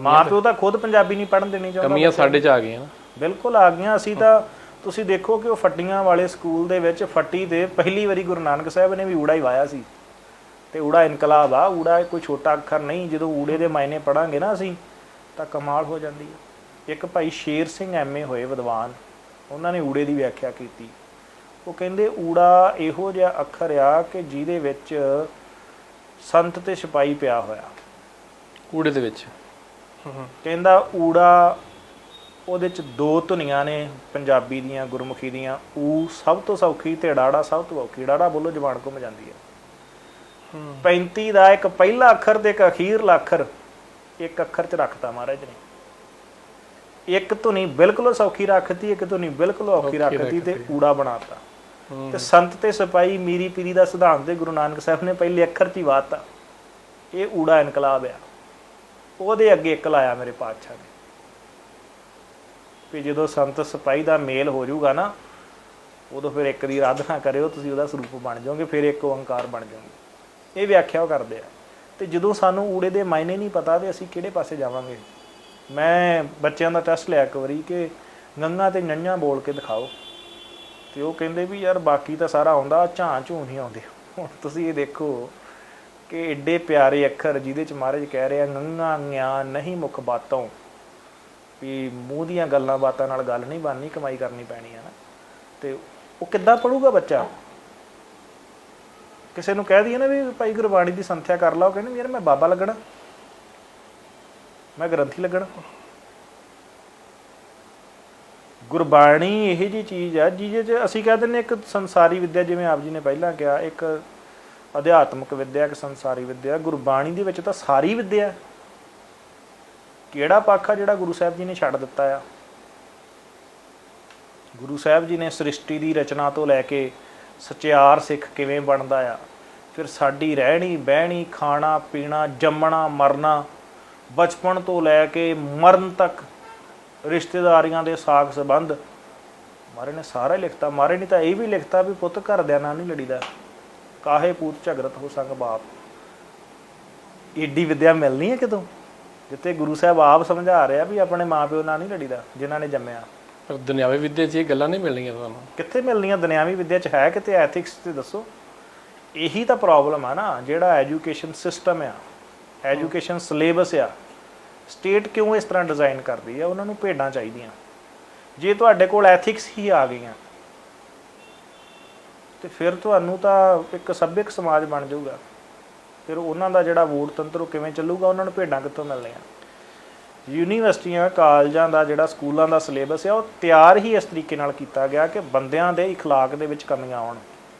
ਮਾਂ ਪਿਓ ਤਾਂ ਖੁਦ ਪੰਜਾਬੀ ਨਹੀਂ ਪੜ੍ਹਨ ਦੇਣੀ ਚਾਹੁੰਦਾ ਕਮੀਆਂ ਸਾਡੇ 'ਚ ਆ ਗਈਆਂ। ਨਾ ਬਿਲਕੁਲ ਆ ਗਈਆਂ। ਅਸੀਂ ਤਾਂ ਤੁਸੀਂ ਦੇਖੋ ਕਿ ਉਹ ਫੱਟੀਆਂ ਵਾਲੇ ਸਕੂਲ ਦੇ ਵਿੱਚ ਫੱਟੀ ਤੇ ਪਹਿਲੀ ਵਾਰੀ ਗੁਰੂ ਨਾਨਕ ਸਾਹਿਬ ਨੇ ਵੀ ਊੜਾ ਹੀ ਵਾਇਆ ਸੀ। ਤੇ ਊੜਾ ਇਨਕਲਾਬ ਆ। ਊੜਾ ਕੋਈ ਛੋਟਾ ਅੱਖਰ ਨਹੀਂ। ਜਦੋਂ ਊੜੇ ਦੇ ਮਾਇਨੇ ਪੜਾਂਗੇ ਨਾ ਅਸੀਂ ਤਾਂ ਕਮਾਲ ਹੋ ਜਾਂਦੀ ਹੈ ਇੱਕ ਭਾਈ ਸ਼ੇਰ ਸਿੰਘ ਐਮਏ ਹੋਏ ਵਿਦਵਾਨ। ਉਹਨਾਂ ਨੇ ਊੜੇ ਦੀ ਵਿਆਖਿਆ ਕੀਤੀ। ਉਹ ਕਹਿੰਦੇ ਊੜਾ ਇਹੋ ਜਿਹਾ ਅੱਖਰ ਆ ਕਿ ਜਿਹਦੇ ਵਿੱਚ ਸੰਤ ਤੇ ਸਿਪਾਈ ਪਿਆ ਹੋਇਆ। ਕੂੜੇ ਦੇ ਵਿੱਚ। ਕਹਿੰਦਾ ਊੜਾ ਉਹਦੇ ਚ ਦੋ ਧੁਨੀਆਂ ਨੇ ਪੰਜਾਬੀ ਦੀਆਂ ਗੁਰਮੁਖੀ ਦੀਆਂ। ਊ ਸਭ ਤੋਂ ਸੌਖੀ ਤੇ ਡਾੜਾ ਸਭ ਤੋਂ ਔਖੀ। ਡਾੜਾ ਬੋਲੋ ਜ਼ਬਾਨ ਘੁੰਮ ਜਾਂਦੀ ਹੈ। 35 ਦਾ ਇੱਕ ਪਹਿਲਾ ਅੱਖਰ ਤੇ ਇੱਕ ਅਖੀਰਲਾ ਅੱਖਰ ਇੱਕ ਅੱਖਰ ਚ ਰੱਖਤਾ ਮਹਾਰਾਜ ਨੇ। ਇੱਕ ਧੁਨੀ ਬਿਲਕੁਲ ਸੌਖੀ ਰੱਖਤੀ ਇੱਕ ਧੁਨੀ ਬਿਲਕੁਲ ਔਖੀ ਰੱਖਤੀ ਤੇ ਊੜਾ ਬਣਾਤਾ। ਤੇ ਸੰਤ ਤੇ ਸਿਪਾਈ ਮੀਰੀ ਪੀਰੀ ਦਾ ਸਿਧਾਂਤ ਦੇ ਗੁਰੂ ਨਾਨਕ ਸਾਹਿਬ ਨੇ ਪਹਿਲੇ ਅੱਖਰ ਚ ਹੀ ਵਾਤਾ। ਇਹ ਊੜਾ ਇਨਕਲਾਬ ਆ। ਉਹਦੇ ਅੱਗੇ ਇੱਕ ਲਾਇਆ ਮੇਰੇ ਪਾਤਸ਼ਾਹ ਨੇ। ਵੀ ਜਦੋਂ ਸੰਤ ਸਿਪਾਹੀ ਦਾ ਮੇਲ ਹੋ ਜਾਊਗਾ ਨਾ, ਉਦੋਂ ਫਿਰ ਇੱਕ ਦੀ ਆਰਾਧਨਾ ਕਰਿਓ, ਤੁਸੀਂ ਉਹਦਾ ਸਰੂਪ ਬਣ ਜਾਓਗੇ, ਫਿਰ ਇੱਕ ਓੰਕਾਰ ਬਣ ਜਾਓਗੇ। ਇਹ ਵਿਆਖਿਆ ਉਹ ਕਰਦੇ ਆ। ਤੇ ਜਦੋਂ ਸਾਨੂੰ ਊੜੇ ਦੇ ਮਾਇਨੇ ਨਹੀਂ ਪਤਾ ਤੇ ਅਸੀਂ ਕਿਹੜੇ ਪਾਸੇ ਜਾਵਾਂਗੇ, ਮੈਂ ਬੱਚਿਆਂ ਦਾ ਟੈਸਟ ਲਿਆ ਇੱਕ ਵਾਰੀ ਕਿ ਗੰਗਾ ਤੇ ਨੰਨਾ ਬੋਲ ਕੇ ਦਿਖਾਓ। ਤੇ ਉਹ ਕਹਿੰਦੇ ਵੀ ਯਾਰ ਬਾਕੀ ਤਾਂ ਸਾਰਾ ਆਉਂਦਾ, ਝਾਂ ਝੂੰ ਨਹੀਂ ਆਉਂਦੇ। ਹੁਣ ਤੁਸੀਂ ਇਹ ਦੇਖੋ ਕਿ ਏਡੇ ਪਿਆਰੇ ਅੱਖਰ ਜਿਹਦੇ ਚ ਮਹਾਰਾਜ ਕਹਿ ਰਹੇ ਆ ਗੰਗਾ ਗਿਆਨ ਨਹੀਂ ਮੁਖ ਬਾਤੋਂ ਵੀ ਮੂੰਹ ਦੀਆਂ ਗੱਲਾਂ ਬਾਤਾਂ ਨਾਲ ਗੱਲ ਨਹੀਂ ਬਣਨੀ, ਕਮਾਈ ਕਰਨੀ ਪੈਣੀ ਹੈ ਨਾ। ਤੇ ਉਹ ਕਿੱਦਾਂ ਪੜੂਗਾ ਬੱਚਾ? ਕਿਸੇ ਨੂੰ ਕਹਿ ਦਈਏ ਨਾ ਵੀ ਭਾਈ ਗੁਰਬਾਣੀ ਦੀ ਸੰਥਿਆ ਕਰ ਲਾ, ਉਹ ਕਹਿੰਦੇ ਯਾਰ ਮੈਂ ਬਾਬਾ ਲੱਗਣਾ। ਮੈਂ ਗ੍ਰੰਥੀ ਲੱਗਣਾ। ਗੁਰਬਾਣੀ ਇਹ ਜੀ ਚੀਜ਼ ਆ ਜਿਹਦੇ ਚ ਅਸੀਂ ਕਹਿ ਦਿੰਦੇ ਇੱਕ ਸੰਸਾਰੀ ਵਿੱਦਿਆ, ਜਿਵੇਂ ਆਪ ਜੀ ਨੇ ਪਹਿਲਾਂ ਕਿਹਾ, ਇੱਕ ਅਧਿਆਤਮਕ ਵਿੱਦਿਆ ਕਿ ਸੰਸਾਰੀ ਵਿੱਦਿਆ ਗੁਰਬਾਣੀ ਦੇ ਵਿੱਚ ਤਾਂ ਸਾਰੀ ਵਿੱਦਿਆ ਕਿਹੜਾ ਪੱਖ ਆ ਜਿਹੜਾ ਗੁਰੂ ਸਾਹਿਬ ਜੀ ਨੇ ਛੱਡ ਦਿੱਤਾ ਆ? ਗੁਰੂ ਸਾਹਿਬ ਜੀ ਨੇ ਸ੍ਰਿਸ਼ਟੀ ਦੀ ਰਚਨਾ ਤੋਂ ਲੈ ਕੇ ਸਚਿਆਰ ਸਿੱਖ ਕਿਵੇਂ ਬਣਦਾ ਆ? ਫਿਰ ਸਾਡੀ ਰਹਿਣੀ, ਬਹਿਣੀ, ਖਾਣਾ, ਪੀਣਾ, ਜੰਮਣਾ, ਮਰਨਾ, ਬਚਪਨ ਤੋਂ ਲੈ ਕੇ ਮਰਨ ਤੱਕ ਰਿਸ਼ਤੇਦਾਰੀਆਂ ਦੇ ਸਾਖ ਸੰਬੰਧ, ਮਾਰੇ ਨੇ ਸਾਰਾ ਲਿਖਤਾ। ਮਾਰੇ ਨੇ ਤਾਂ ਇਹ ਵੀ ਲਿਖਤਾ ਵੀ ਪੁੱਤ ਘਰਦਿਆਂ ਨਾਲ ਨਹੀਂ ਲੜੀਦਾ। ਕਾਹੇ ਪੂਤ ਝਗੜਤ ਹੋ ਸੰਗ ਬਾਪ? ਏਡੀ ਵਿਦਿਆ ਮਿਲਣੀ ਹੈ ਕਿਤੋਂ? ਜਿੱਤੇ ਗੁਰੂ ਸਾਹਿਬ ਆਪ ਸਮਝਾ ਰਿਹਾ ਵੀ ਆਪਣੇ ਮਾਪਿਓ ਨਾਲ ਨਹੀਂ ਲੜੀਦਾ ਜਿਨ੍ਹਾਂ ਨੇ ਜੰਮਿਆ। ਪਰ ਦੁਨਿਆਵੀ ਵਿੱਦਿਆ 'ਚ ਇਹ ਗੱਲਾਂ ਨਹੀਂ ਮਿਲਣੀਆਂ ਤੁਹਾਨੂੰ? ਕਿੱਥੇ ਮਿਲਣੀਆਂ ਦੁਨਿਆਵੀ ਵਿਦਿਆ ਚ? ਹੈ ਕਿਤੇ ਐਥਿਕਸ ਤੇ ਦੱਸੋ। ਇਹੀ ਤਾਂ ਪ੍ਰੋਬਲਮ ਆ ਨਾ ਜਿਹੜਾ ਐਜੂਕੇਸ਼ਨ ਸਿਸਟਮ ਆ। ਐਜੂਕੇਸ਼ਨ ਸਿਲੇਬਸ ਆ। ਸਟੇਟ ਕਿਉਂ ਇਸ ਤਰ੍ਹਾਂ ਡਿਜ਼ਾਈਨ ਕਰਦੀ ਆ? ਉਹਨਾਂ ਨੂੰ ਭੇਡਾਂ ਚਾਹੀਦੀਆਂ। ਜੇ ਤੁਹਾਡੇ ਕੋਲ ਐਥਿਕਸ ਹੀ ਆ ਗਈਆਂ ਤੇ ਫਿਰ ਤੁਹਾਨੂੰ ਤਾਂ ਇੱਕ ਸੱਭਿਅਕ ਸਮਾਜ ਬਣ ਜਾਊਗਾ ਫਿਰ ਉਹਨਾਂ ਦਾ ਜਿਹੜਾ ਵੋਟ ਤੰਤਰ ਉਹ ਕਿਵੇਂ ਚੱਲੂਗਾ ਉਹਨਾਂ ਨੂੰ ਭੇਡਾਂ ਕਿੱਥੋਂ ਮਿਲਣੀਆਂ ਯੂਨੀਵਰਸਿਟੀਆਂ ਕਾਲਜਾਂ ਦਾ ਜਿਹੜਾ ਸਕੂਲਾਂ ਦਾ ਸਿਲੇਬਸ ਹੈ ਉਹ ਤਿਆਰ ਹੀ ਇਸ ਤਰੀਕੇ ਨਾਲ ਕੀਤਾ ਗਿਆ ਕਿ ਬੰਦਿਆਂ ਦੇ اخلاق ਦੇ ਵਿੱਚ ਕਮੀਆਂ ਆਉਣ